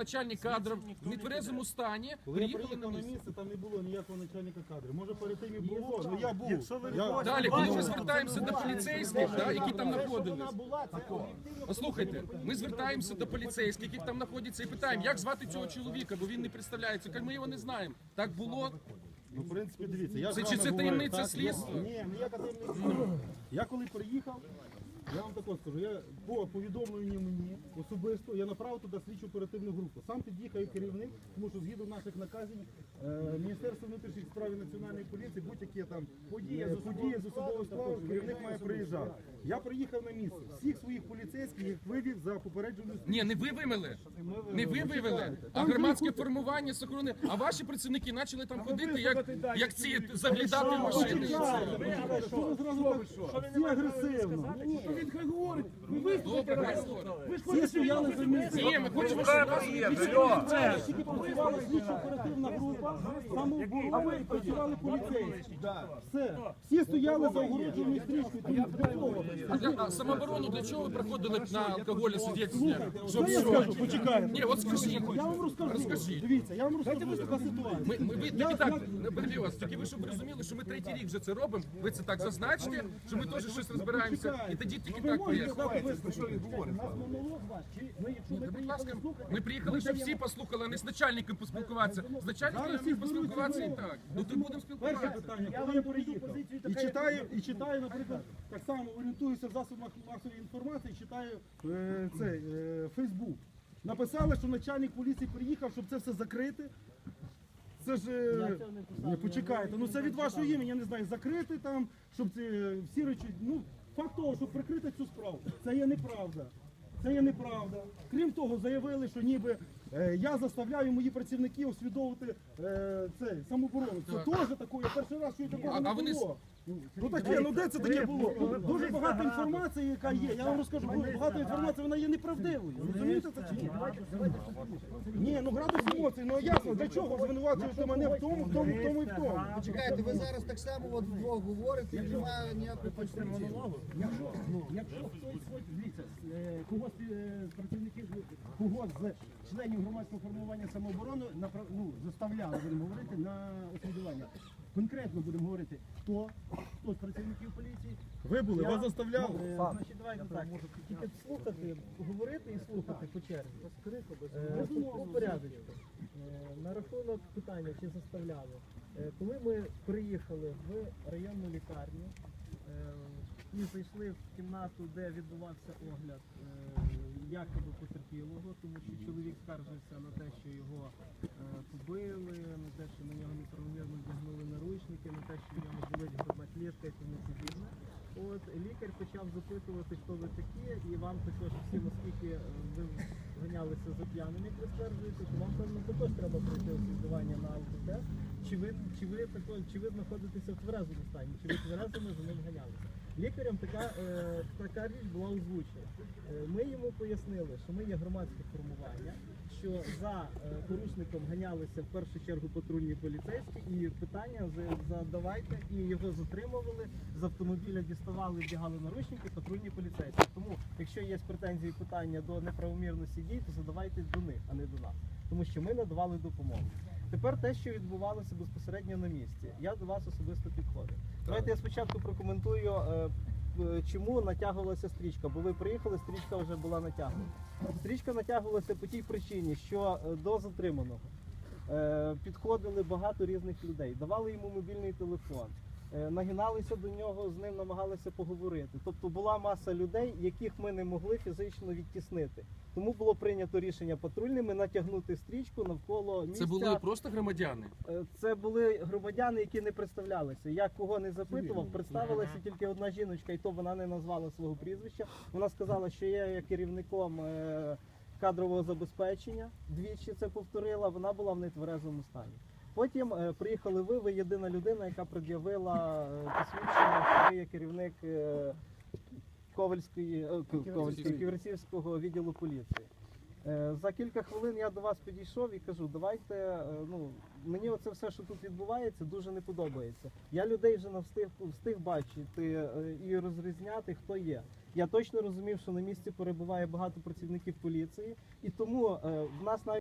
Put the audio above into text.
начальник кадрів в нетверезому стані. Коли я Приїхали на приїхав на місце. там не було ніякого начальника кадрів. Може перед тим і було, але я був. Я... Далі, коли ми звертаємося до поліцейських, да, які там знаходились. Послухайте, ми звертаємося до поліцейських, які там знаходяться, і питаємо, як звати цього чоловіка, бо він не представляється. Кажуть, ми його не знаємо. Так було. Ну, в принципі, дивіться, я з Це- вами чи це говорю, таємниця так, слідства? я- Ні, ніяка таємниця. Я коли приїхав, я вам також скажу, я по повідомленню мені особисто я направив туди слідчу оперативну групу. Сам під'їхав керівник, тому що згідно наших наказів е, Міністерство внутрішніх справ і національної поліції, будь-які там події з події з особовою справою, керівник має приїжджати. Я приїхав на місце. Всіх своїх поліцейських їх вивів за попереджену Ні, не ви вивели. Не ви вивели, а громадське формування з охорони. А ваші працівники почали там ходити, як, як ці заглядати машини. Що ви зразу так всі агресивно? Він хай говорить. Всі стояли за місцем. Ні, ми хочемо, щоб вас Тільки працювала слідчо оперативна група, самооборона і працювали поліцейські. Все. Всі стояли за огородженою стрічкою. Тому для того. А самооборону для чого ви приходили на алкоголі свідетельствування? Щоб я скажу? Почекайте. Ні, от скажіть. Я вам розкажу. Розкажіть. Дивіться, я вам розкажу, яка ситуація. Ми, ми ви тільки так не перебив вас, тільки ви щоб розуміли, що ми третій рік вже це робимо. Ви це так зазначте, що ми теж щось розбираємося, і тоді тільки так поясню. Він говорить? Ми, Будь ласка, приїхали ми приїхали, щоб всі послухали, а не з начальником поспілкуватися. З начальником всі поспілкуватися і так. Ну то будемо Перше спілкуватися. питання, коли я приїхав і читаю, і читаю, наприклад, так само орієнтуюся в засобах масової інформації, читаю е, цей е, Фейсбук. Написали, що начальник поліції приїхав, щоб це все закрити. Це ж е, не почекайте. Ну це від вашого імені, я не знаю, закрити там, щоб це всі речі. Ну факт того, щоб прикрити цю справу, це є неправда. Це є неправда. Крім того, заявили, що ніби я заставляю мої працівники усвідовувати е, це самооборону. Це теж такое. Я перший раз чую такого не було. Ну таке, ну де це таке було? Дуже багато інформації, яка є. Я вам розкажу, багато інформації, вона є неправдивою. Розумієте це чи ні? Ні, ну градус емоцій, ну ясно, для чого звинувачуєте мене в тому, в тому, в тому і в тому. Чекайте, ви зараз так само от вдвох говорите, і немає ніякої. Якщо, ну, якщо хтось дивіться, е, когось е, з працівників, когось з членів громадського формування самооборони напра- ну, заставляли, будемо говорити, на освідування. Конкретно будемо говорити, хто, хто з працівників поліції. Ви були, вас заставляли. Е, Значить, давайте так. Тільки слухати, говорити і слухати по черзі. Е, по- по порядочку. Е, На рахунок питання, чи заставляли. Е, Коли ми приїхали в районну лікарню е, і зайшли в кімнату, де відбувався огляд е, якоби потерпілого, тому що чоловік скаржився на те, що його е, побили, на те, що на нього неправомірно вдягнули наручники, на те, що в нього болить грудна клітка і тому подібне. От лікар почав запитувати, хто ви такі, і вам також всім, оскільки е, ви ганялися за п'яним, як ви стверджуєте, що вам певно також треба пройти освідування на алкотест. Чи ви чи ви тако, чи ви знаходитеся в тверезому стані, чи ви тверезими за ним ганялися? Лікарям така, е, така річ була озвучена. Е, ми йому пояснили, що ми є громадське формування, що за е, порушником ганялися в першу чергу патрульні поліцейські, і питання за- задавайте, і його затримували, з автомобіля діставали, вдягали наручники, патрульні поліцейські. Тому, якщо є претензії питання до неправомірності дій, то задавайте до них, а не до нас. Тому що ми надавали допомогу. Тепер те, що відбувалося безпосередньо на місці, я до вас особисто підходив. Давайте я спочатку прокоментую, е, чому натягувалася стрічка, бо ви приїхали, стрічка вже була натягнута. Стрічка натягувалася по тій причині, що е, до затриманого е, підходили багато різних людей, давали йому мобільний телефон. Е, Нагиналися до нього, з ним намагалися поговорити. Тобто була маса людей, яких ми не могли фізично відтіснити. Тому було прийнято рішення патрульними натягнути стрічку навколо місця. Це були просто громадяни. Е, Це були громадяни, які не представлялися. Я кого не запитував, представилася тільки одна жіночка, і то вона не назвала свого прізвища. Вона сказала, що я є керівником е, кадрового забезпечення. Двічі це повторила. Вона була в нетверезому стані. Потім е, приїхали ви, ви єдина людина, яка пред'явила е, посвідчення, що ви є керівник е, Ковальської, Ківерцівського відділу поліції. За кілька хвилин я до вас підійшов і кажу, давайте, ну мені оце все, що тут відбувається, дуже не подобається. Я людей вже навстиг встиг бачити і розрізняти, хто є. Я точно розумів, що на місці перебуває багато працівників поліції, і тому в нас навіть.